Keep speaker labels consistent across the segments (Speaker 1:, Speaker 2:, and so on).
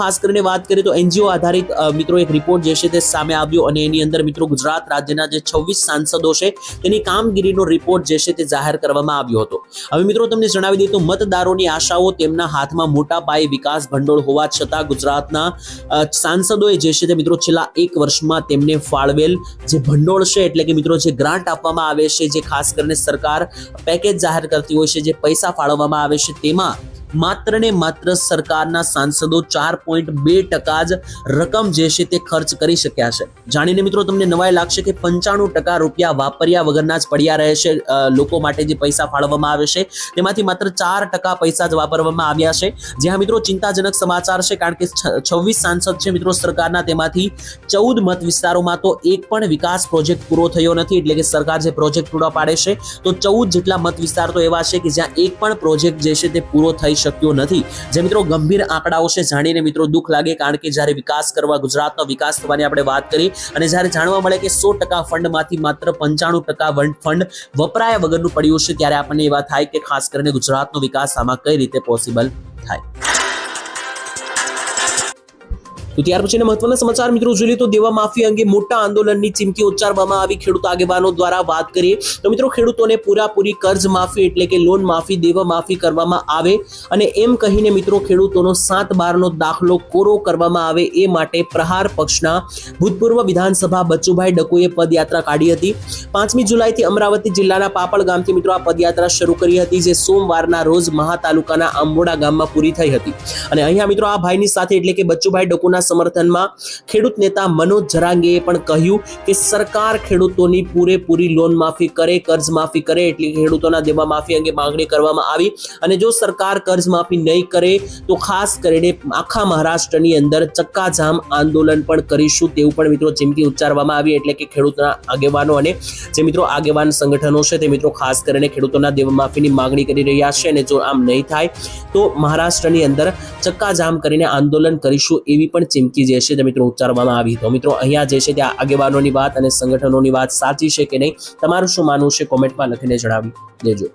Speaker 1: ખાસ કરીને વાત કરીએ તો એનજીઓ આધારિત મિત્રો એક રિપોર્ટ જે છે તે સામે આવ્યો અને એની અંદર મિત્રો ગુજરાત રાજ્યના જે છવ્વીસ સાંસદો છે તેની કામગીરીનો રિપોર્ટ જે છે તે જાહેર કરવામાં આવ્યો હતો. હવે મિત્રો તમને જણાવી દઈએ તો મતદારોની આશાઓ તેમના હાથમાં મોટા પાયે વિકાસ ભંડોળ હોવા છતાં ગુજરાતના સાંસદોએ જે છે તે મિત્રો છેલ્લા એક વર્ષમાં તેમને ફાળવેલ જે ભંડોળ છે એટલે કે મિત્રો જે ગ્રાન્ટ આપવામાં આવે છે, જે ખાસ કરીને સરકાર પેકેજ જાહેર કરતી હોય છે, જે પૈસા ફાળવવામાં આવે છે તેમાં માત્ર ને માત્ર સરકારના સાંસદો ચાર પોઈન્ટ બે ટકા જ રકમ જે છે તે ખર્ચ કરી શક્યા છે. જાણીને મિત્રો તમને નવાઈ લાગશે કે પંચાણું ટકા રૂપિયા વાપર્યા વગરના જ પડ્યા રહે છે લોકો માટે જે પૈસા ફાળવવામાં આવે છે. તેમાંથી માત્ર ચાર ટકા પૈસા જ વાપરવામાં આવ્યા છે. જ્યાં મિત્રો ચિંતાજનક સમાચાર છે, કારણ કે છવ્વીસ સાંસદ છે મિત્રો સરકારના, તેમાંથી ચૌદ મત વિસ્તારોમાં તો એક પણ વિકાસ પ્રોજેક્ટ પૂરો થયો નથી, એટલે કે સરકાર જે પ્રોજેક્ટ પૂરા પાડે છે, તો ચૌદ જેટલા મત વિસ્તાર તો એવા છે કે જ્યાં એક પણ પ્રોજેક્ટ જે છે તે પૂરો થઈ શક્યો નથી. જે મિત્રો ગંભીર આંકડાઓ છે, જાણીને મિત્રો દુઃખ લાગે કારણ કે જ્યારે વિકાસ કરવા, ગુજરાતનો વિકાસ થવાની આપણે વાત કરી અને જ્યારે જાણવા મળે કે સો ટકા ફંડમાંથી માત્ર પંચાણું ટકા ફંડ વપરાયા વગરનું પડ્યું છે, ત્યારે આપણને એવા થાય કે ખાસ કરીને ગુજરાતનો વિકાસ આમાં કઈ રીતે પોસિબલ તો ત્યાર પછીના મહત્વના સમાચાર મિત્રો જોઈએ તો દેવા માફી અંગે મોટા આંદોલનની ચીમકી ઉચ્ચારવામાં આવી. ખેડૂત આગેવાનો દ્વારા વાત કરીએ તો મિત્રો ખેડૂતોને પૂરાપૂરી કર્જ માફી એટલે કે લોન માફી, દેવા માફી કરવામાં આવે અને એમ કહીને મિત્રો ખેડૂતોનો સાત બારનો દાખલો કોરો કરવામાં આવે એ માટે પ્રહાર પક્ષના ભૂતપૂર્વ વિધાનસભા બચુભાઈ ડકોએ પદયાત્રા કાઢી હતી. પાંચમી જુલાઈથી અમરાવતી જિલ્લાના પાપડ ગામથી મિત્રો આ પદયાત્રા શરૂ કરી હતી જે સોમવારના રોજ મહા તાલુકાના આંબોડા ગામમાં પૂરી થઈ હતી. અને અહીંયા મિત્રો આ ભાઈની સાથે એટલે કે બચ્ચુભાઈ ડકોના સમર્થનમાં ખેડૂત નેતા મનોજ જરાંગેએ પણ કહ્યું કે સરકાર ખેડૂતોની પૂરેપૂરી લોન માફી કરે, કર્જ માફી કરે એટલે ખેડૂતોના દેવા માફી અંગે માંગણી કરવામાં આવી. અને જો સરકાર કર્જ માફી નહીં કરે, તો ખાસ કરીને આખા મહારાષ્ટ્રની અંદર ચક્કાજામ આંદોલન પણ કરીશું તેવું પણ મિત્રો ચીમકી ઉચ્ચારવામાં આવી. એટલે કે ખેડૂતના આગેવાનો અને જે મિત્રો આગેવાન સંગઠનો છે, તે મિત્રો ખાસ કરીને ખેડૂતોના દેવા માફીની માંગણી કરી રહ્યા છે અને જો આમ નહીં થાય, તો મહારાષ્ટ્રની અંદર ચક્કાજામ કરીને આંદોલન કરીશું એવી પણ ચીમકી જે છે તે મિત્રો ઉચ્ચારવામાં આવી. તો મિત્રો અહીંયા જે છે તે આગેવાનોની વાત અને સંગઠનોની વાત સાચી છે કે નહીં, તમારું શું માનવું છે? કોમેન્ટમાં લખીને જણાવી દેજો.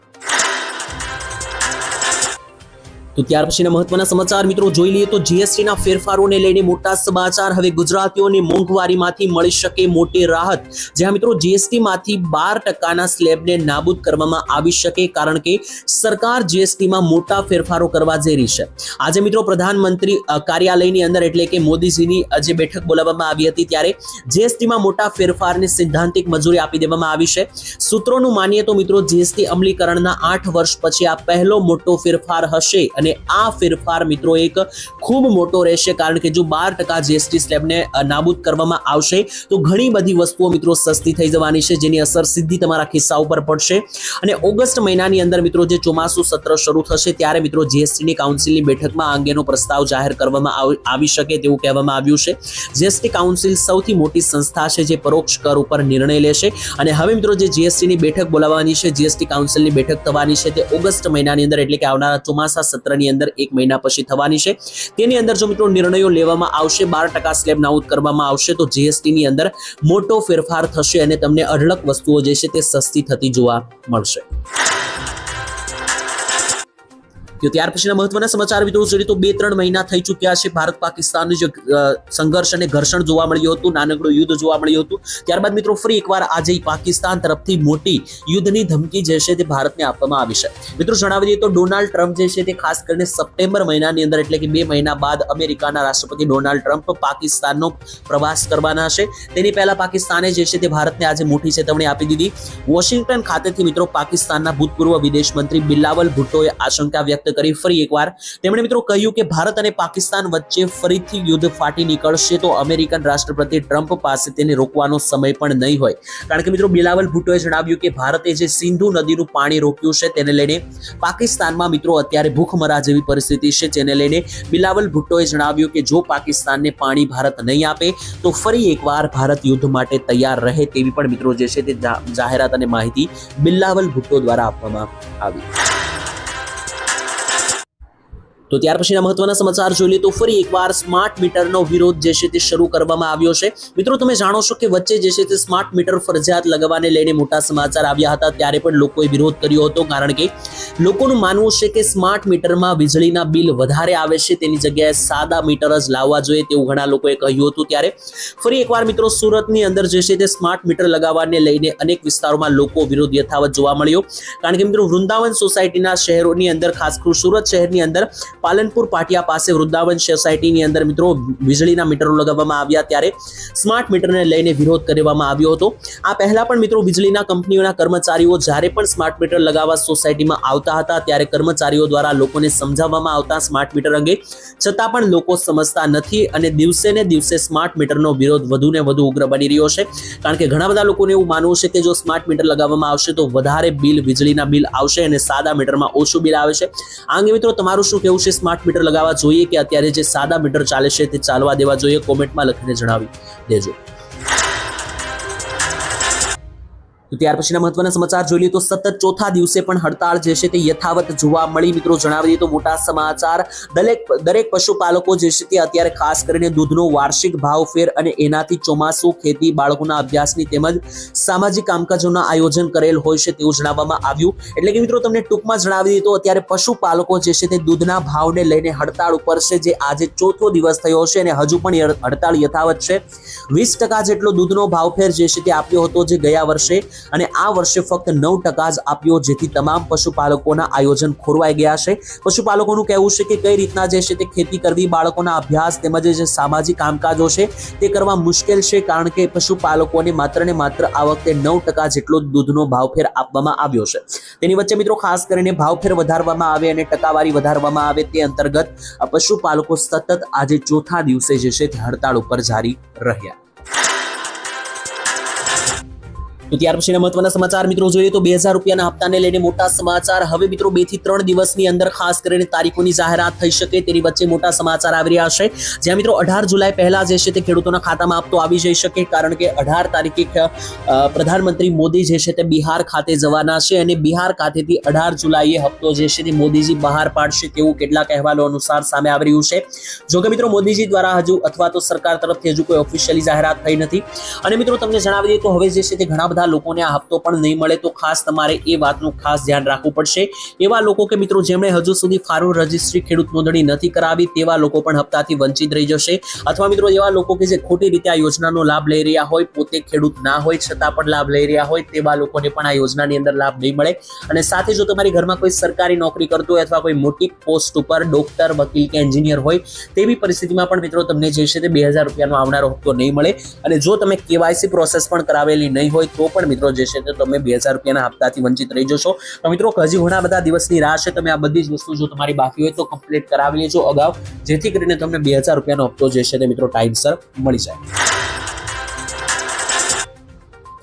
Speaker 1: તો ત્યાર પછીના મહત્વના સમાચાર મિત્રો જોઈ લઈએ તો જીએસટીના ફેરફારોને લઈને મોટા સમાચાર. હવે ગુજરાતીઓને મોંઘવારીમાંથી મળી શકે મોટી રાહત. જ્યાં મિત્રો જીએસટીમાંથી બાર ટકાના સ્લેબને નાબૂદ કરવામાં આવી શકે કારણ કે સરકાર જીએસટીમાં મોટા ફેરફારો કરવા જઈ રહી છે. આજે મિત્રો પ્રધાનમંત્રી કાર્યાલયની અંદર એટલે કે મોદીજીની જે બેઠક બોલાવવામાં આવી હતી ત્યારે જીએસટીમાં મોટા ફેરફારને સિદ્ધાંતિક મંજૂરી આપી દેવામાં આવી છે. સૂત્રોનું માનીએ તો મિત્રો જીએસટી અમલીકરણના આઠ વર્ષ પછી આ પહેલો મોટો ફેરફાર હશે અને આ ફેરફાર મિત્રો એક ખૂબ મોટો રહેશે કારણ કે જો બાર ટકા જીએસટી સ્લેબને નાબૂદ કરવામાં આવશે, તો ઘણી બધી વસ્તુઓ મિત્રો સસ્તી થઈ જવાની છે, જેની અસર સીધી તમારા ખિસ્સા ઉપર પડશે. અને ઓગસ્ટ મહિનાની અંદર મિત્રો જે ચોમાસું સત્ર શરૂ થશે, ત્યારે મિત્રો જીએસટીની કાઉન્સિલની બેઠકમાં આ અંગેનો પ્રસ્તાવ જાહેર કરવામાં આવ- શકે તેવું કહેવામાં આવ્યું છે. જીએસટી કાઉન્સિલ સૌથી મોટી સંસ્થા છે, જે પરોક્ષ કર ઉપર નિર્ણય લેશે. અને હવે મિત્રો જે જીએસટીની બેઠક બોલાવવાની છે જીએસટી કાઉન્સિલની બેઠક થવાની છે, તે ઓગસ્ટ મહિનાની અંદર, એટલે કે આવનારા ચોમાસા સત્રની અંદર એક મહિના પછી થવાની છે. તેની અંદર જો મિત્રો નિર્ણયો લેવામાં આવશે, બાર ટકા સ્લેબ નાબૂદ કરવામાં આવશે, તો જીએસટીની અંદર મોટો ફેરફાર થશે અને તમને અઢળક વસ્તુઓ જે છે તે સસ્તી થતી જોવા મળશે. તો ત્યાર પછીના મહત્વના સમાચાર મિત્રો જોઈએ તો બે ત્રણ મહિના થઈ ચૂક્યા છે. ભારત પાકિસ્તાનનું જે સંઘર્ષ અને ઘર્ષણ જોવા મળ્યું હતું. નાનકડું યુદ્ધ જોવા મળ્યું હતું. ત્યારબાદ મિત્રો ફરી એકવાર આજે પાકિસ્તાન તરફથી મોટી યુદ્ધની ધમકી જે છે તે ભારતને આપવામાં આવી છે. મિત્રો જણાવી દઈએ તો ડોનાલ્ડ ટ્રમ્પ જે છે તે ખાસ કરીને સપ્ટેમ્બર મહિનાની અંદર એટલે કે બે મહિના બાદ અમેરિકાના રાષ્ટ્રપતિ ડોનાલ્ડ ટ્રમ્પ પાકિસ્તાનનો પ્રવાસ કરવાના છે. તેની પહેલા પાકિસ્તાને જે છે તે ભારતને આજે મોટી ચેતવણી આપી દીધી. વોશિંગ્ટન ખાતેથી મિત્રો પાકિસ્તાનના ભૂતપૂર્વ વિદેશ મંત્રી બિલાવલ ભુટ્ટોએ આશંકા વ્યક્ત કરી ફરી એકવાર. તેમણે મિત્રો કહ્યું કે ભારત અને પાકિસ્તાન વચ્ચે ફરીથી યુદ્ધ ફાટી નીકળશે તો અમેરિકન રાષ્ટ્રપતિ ટ્રમ્પ પાસે તેને રોકવાનો સમય પણ નહીં હોય. કારણ કે મિત્રો બિલાવલ ભુટ્ટોએ જણાવ્યું કે ભારતે જે સિંધુ નદીનું પાણી રોક્યું છે તેને લઈને પાકિસ્તાનમાં મિત્રો અત્યારે ભૂખમરા જેવી પરિસ્થિતિ છે જેને લઈને બિલાવલ ભુટ્ટોએ જણાવ્યું કે જો પાકિસ્તાનને પાણી ભારત નહીં આપે તો ફરી એકવાર ભારત યુદ્ધ માટે તૈયાર રહે તેવી પણ મિત્રો જે છે તે જાહેરાત અને માહિતી બિલાવલ ભુટ્ટો દ્વારા આપવામાં આવી. તો ત્યાર પછીના મહત્વના સમાચાર જોઈ લઈએ તો ફરી એકવાર સ્માર્ટ મીટરનો વિરોધ જે છે તે શરૂ કરવામાં આવ્યો છે. મિત્રો, તમે જાણો છો કે વચ્ચે જે છે તે સ્માર્ટ મીટર ફરજિયાત લગાવવાને લઈને મોટા સમાચાર આવ્યા હતા, ત્યારે પણ લોકોએ વિરોધ કર્યો હતો, કારણ કે લોકોનું માનવું છે કે સ્માર્ટ મીટરમાં વીજળીના બિલ વધારે આવે છે, તેની જગ્યાએ સાદા મીટર જ લાવવા જોઈએ તેવું ઘણા લોકોએ કહ્યું હતું. ત્યારે ફરી એકવાર મિત્રો, સુરતની અંદર જે છે તે સ્માર્ટ મીટર લગાવવાને લઈને અનેક વિસ્તારોમાં લોકો વિરોધ યથાવત જોવા મળ્યો. કારણ કે મિત્રો, વૃંદાવન સોસાયટીના શહેરોની અંદર, ખાસ કરીને સુરત શહેરની અંદર પાલનપુર પાટિયા પાસે વૃદ્ધાવન સોસાયટીની અંદર મિત્રો વીજળીના મીટરો લગાવવામાં આવ્યા ત્યારે સ્માર્ટ મીટરને લઈને વિરોધ કરવામાં આવ્યો હતો. આ પહેલા પણ મિત્રો વીજળીના કંપનીઓના કર્મચારીઓ જ્યારે પણ સ્માર્ટ મીટર લગાવવા સોસાયટીમાં આવતા હતા ત્યારે કર્મચારીઓ દ્વારા લોકોને સમજાવવામાં આવતા સ્માર્ટ મીટર અંગે છતાં પણ લોકો સમજતા નથી અને દિવસે ને દિવસે સ્માર્ટ મીટરનો વિરોધ વધુ ને વધુ ઉગ્ર બની રહ્યો છે. કારણ કે ઘણા બધા લોકોને એવું માનવું છે કે જો સ્માર્ટ મીટર લગાવવામાં આવશે તો વધારે બિલ, વીજળીના બિલ આવશે અને સાદા મીટરમાં ઓછું બિલ આવે છે. આ અંગે મિત્રો તમારું શું કહેવું છે સ્માર્ટ મીટર લગાવવા જોઈએ કે અત્યારે જે સાદા મીટર ચાલે છે તે ચાલવા દેવા જોઈએ, કોમેન્ટમાં લખીને જણાવી દેજો. તો ત્યાર પછીના મહત્વના સમાચાર જોઈ લઈએ તો સતત ચોથા દિવસે પણ હડતાળ જે છે તે યથાવત જોવા મળી. મિત્રો, જણાવી દઈએ તો મોટા સમાચાર. દરેક દરેક પશુપાલકો જે છે તે અત્યારે ખાસ કરીને દૂધનો વાર્ષિક ભાવ ફેર અને એનાથી ચોમાસુ, ખેતી, બાળકોના અભ્યાસની તેમજ સામાજિક કામકાજોના આયોજન કરેલ હોય છે તેવું જણાવવામાં આવ્યું. એટલે કે મિત્રો, તમને ટૂંકમાં જણાવી દઈએ તો અત્યારે પશુપાલકો જે છે તે દૂધના ભાવને લઈને હડતાળ ઉપર છે. જે આજે ચોથો દિવસ થયો છે અને હજુ પણ હડતાળ યથાવત છે. વીસ ટકા જેટલો દૂધનો ભાવફેર જે છે તે આપ્યો હતો જે ગયા વર્ષે અને આ વર્ષે ફક્ત નવ ટકા જ આપ્યો, જેથી તમામ પશુપાલકોના આયોજન ખોરવાઈ ગયા છે. પશુપાલકોનું કહેવું છે કે કઈ રીતના જે છે તે ખેતી કરવી, બાળકોના અભ્યાસ તેમજ જે સામાજિક કામકાજો છે તે કરવા મુશ્કેલ છે, કારણ કે પશુપાલકોને માત્ર ને માત્ર આ વખતે નવ ટકા જેટલો દૂધનો ભાવફેર આપવામાં આવ્યો છે. તેની વચ્ચે મિત્રો ખાસ કરીને ભાવફેર વધારવામાં આવે અને ટકાવારી વધારવામાં આવે તે અંતર્ગત પશુપાલકો સતત આજે ચોથા દિવસે જે છે તે હડતાળ ઉપર જારી રહ્યા. તો ત્યાર પછીના મહત્વના સમાચાર મિત્રો જોઈએ તો બે રૂપિયાના હપ્તાને લઈને મોટા સમાચાર. હવે મિત્રો બેથી ત્રણ દિવસની અંદર ખાસ કરીને તારીખોની જાહેરાત થઈ શકે તેની વચ્ચે મોટા સમાચાર આવી રહ્યા છે. જ્યાં મિત્રો અઢાર જુલાઈ પહેલા જે છે તે ખેડૂતોના ખાતામાં હપ્તો આવી જઈ શકે કારણ કે અઢાર તારીખે પ્રધાનમંત્રી મોદી જે છે તે બિહાર ખાતે જવાના છે અને બિહાર ખાતેથી અઢાર જુલાઈએ હપ્તો જે છે તે મોદીજી બહાર પાડશે તેવું કેટલાક અહેવાલો અનુસાર સામે આવી રહ્યું છે. જો કે મિત્રો મોદીજી દ્વારા હજુ અથવા તો સરકાર તરફથી હજુ કોઈ ઓફિશિયલી જાહેરાત થઈ નથી. અને મિત્રો તમને જણાવી દઈએ તો હવે જે છે તે ઘણા બધા લોકોને આ હપ્તો પણ નહીં મળે, તો ખાસ તમારે એ વાતનું ખાસ ધ્યાન રાખવું પડશે. એવા લોકો કે મિત્રો જેમણે હજુ સુધી ફારૂ રજિસ્ટ્રી ખેડૂત નોંધણી નથી કરાવી, તેવા લોકો પણ હપ્તાથી વંચિત રહી જશે. અથવા મિત્રો એવા લોકો કે જે ખોટી રીતે આ યોજનાનો લાભ લઈ રહ્યા હોય, પોતે ખેડૂત ના હોય, છતાં પણ લાભ લઈ રહ્યા હોય, તેવા લોકોને પણ આ યોજનાની અંદર લાભ નહીં મળે. અને સાથે જો તમારી ઘરમાં કોઈ સરકારી નોકરી કરતો હોય અથવા કોઈ મોટી પોસ્ટ ઉપર ડોક્ટર, વકીલ કે એન્જિનિયર હોય, તેવી પરિસ્થિતિમાં પણ મિત્રો તમને જે છે તે બે હજાર રૂપિયાનો આવનારો હપ્તો નહીં મળે. અને જો તમે કેવાયસી પ્રોસેસ પણ કરાવેલી નહીં હોય, તો પણ મિત્રો જે છે તે તમે બે હજાર રૂપિયાના હપ્તાથી વંચિત રહી જશો. તો મિત્રો હજી ઘણા બધા દિવસની રાહ છે. તમે આ બધી જ વસ્તુ જો તમારી બાકી હોય તો કમ્પ્લીટ કરાવી લેજો અગાઉ. જેથી કરીને તમને બે હજાર રૂપિયાનો હપ્તો જે છે તે મિત્રો ટાઈમસર મળી જાય.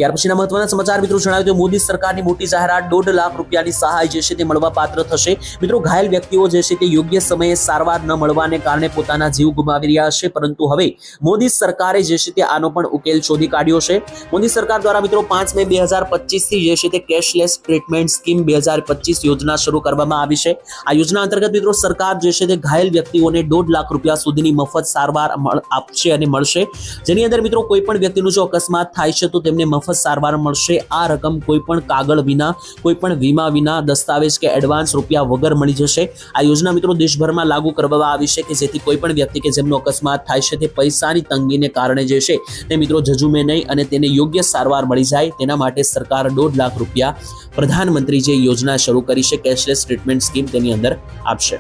Speaker 1: ત્યાર પછીના મહત્વના સમાચાર મિત્રો જણાવ્યું તો મોદી સરકારની મોટી જાહેરાત દોઢ લાખ રૂપિયાની સહાય જે છે તે મળવા થશે. મિત્રો ઘાયલ વ્યક્તિઓ જે છે તે યોગ્ય સમયે સારવાર ન મળવાને કારણે પોતાના જીવ ગુમાવી રહ્યા છે. પરંતુ હવે મોદી સરકારે જે છે તે આનો પણ ઉકેલ શોધી કાઢ્યો છે. મોદી સરકાર દ્વારા મિત્રો પાંચ મે બે હજાર પચીસથી જે છે તે કેશલેસ ટ્રીટમેન્ટ સ્કીમ બે હજાર પચીસ યોજના શરૂ કરવામાં આવી છે. આ યોજના અંતર્ગત મિત્રો સરકાર જે છે તે ઘાયલ વ્યક્તિઓને દોઢ લાખ રૂપિયા સુધીની મફત સારવાર આપશે અને મળશે. જેની અંદર મિત્રો કોઈ પણ વ્યક્તિનું જો અકસ્માત થાય છે તો તેમને મફત સારવાર મળશે. આ રકમ કોઈ પણ કાગળ વિના કોઈ પણ વીમા વિના, દસ્તાવેજ કે એડવાન્સ રૂપિયા વગર મળી જશે. આ યોજના મિત્રો દેશભરમાં લાગુ કરવામાં આવી છે કે જેથી કોઈ પણ વ્યક્તિ કે જેમનો અકસ્માત થાય છે તે પૈસાની તંગીને કારણે જે છે તે મિત્રો જજુમે નહીં અને તેને યોગ્ય સારવાર મળી જાય. તેના માટે સરકાર દોઢ લાખ રૂપિયા પ્રધાનમંત્રી જે યોજના શરૂ કરી છે. કેશલેસ ટ્રીટમેન્ટ સ્કીમ તેની અંદર આપશે.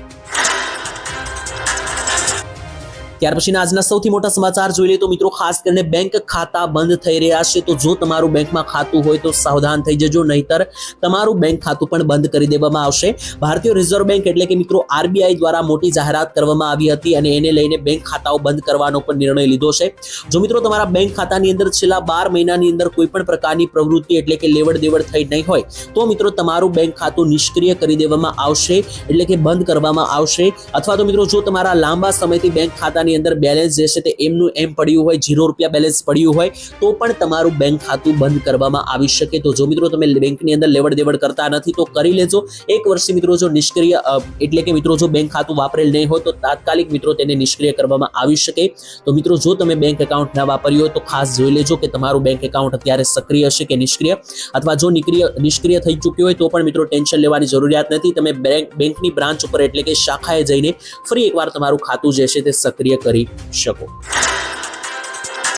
Speaker 1: ત્યાર પછીના આજના સૌથી મોટા સમાચાર જોઈ લઈએ તો મિત્રો, ખાસ કરીને બેંક ખાતા બંધ થઈ રહ્યા છે. તો જો તમારું બેંકમાં ખાતું હોય તો સાવધાન થઈ જજો, નહીતર તમારું બેંક ખાતું પણ બંધ કરી દેવામાં આવશે. ભારતીય રિઝર્વ બેંક એટલે કે મિત્રો, આરબીઆઈ દ્વારા મોટી જાહેરાત કરવામાં આવી હતી અને એને લઈને બેંક ખાતાઓ બંધ કરવાનો પણ નિર્ણય લીધો છે. જો મિત્રો, તમારા બેંક ખાતાની અંદર છેલ્લા બાર મહિનાની અંદર કોઈ પણ પ્રકારની પ્રવૃત્તિ એટલે કે લેવડ દેવડ થઈ નહીં હોય, તો મિત્રો તમારું બેંક ખાતું નિષ્ક્રિય કરી દેવામાં આવશે, એટલે કે બંધ કરવામાં આવશે. અથવા તો મિત્રો, જો તમારા લાંબા સમયથી બેંક ખાતાની બેંકની અંદર બેલેન્સ જે છે તે એમનું એમ પડ્યું હોય જીરો રૂપિયા બેલેન્સ પડ્યું હોય, તો પણ તમારું બેંક ખાતું બંધ કરવામાં આવી શકે. તો જો મિત્રો તમે બેંકની અંદર લેવડ દેવડ કરતા નથી, તો કરી લેજો. એક વર્ષથી મિત્રો જો નિષ્ક્રિય એટલે કે મિત્રો જો બેંક ખાતું વાપરેલ નહીં હોય, તો તાત્કાલિક મિત્રો તેને નિષ્ક્રિય કરવામાં આવી શકે. તો મિત્રો જો તમે બેંક એકાઉન્ટ ના વાપર્યું હોય, તો ખાસ જોઈ લેજો કે તમારું બેંક એકાઉન્ટ અત્યારે સક્રિય છે કે નિષ્ક્રિય. અથવા જો નિક્રિય, નિષ્ક્રિય થઈ ચૂક્યું હોય, તો પણ મિત્રો ટેન્શન લેવાની જરૂરિયાત નથી. તમે બેંક બેંકની બ્રાન્ચ ઉપર એટલે કે શાખાએ જઈને ફરી એકવાર તમારું ખાતું જે છે તે સક્રિય કરી શકો.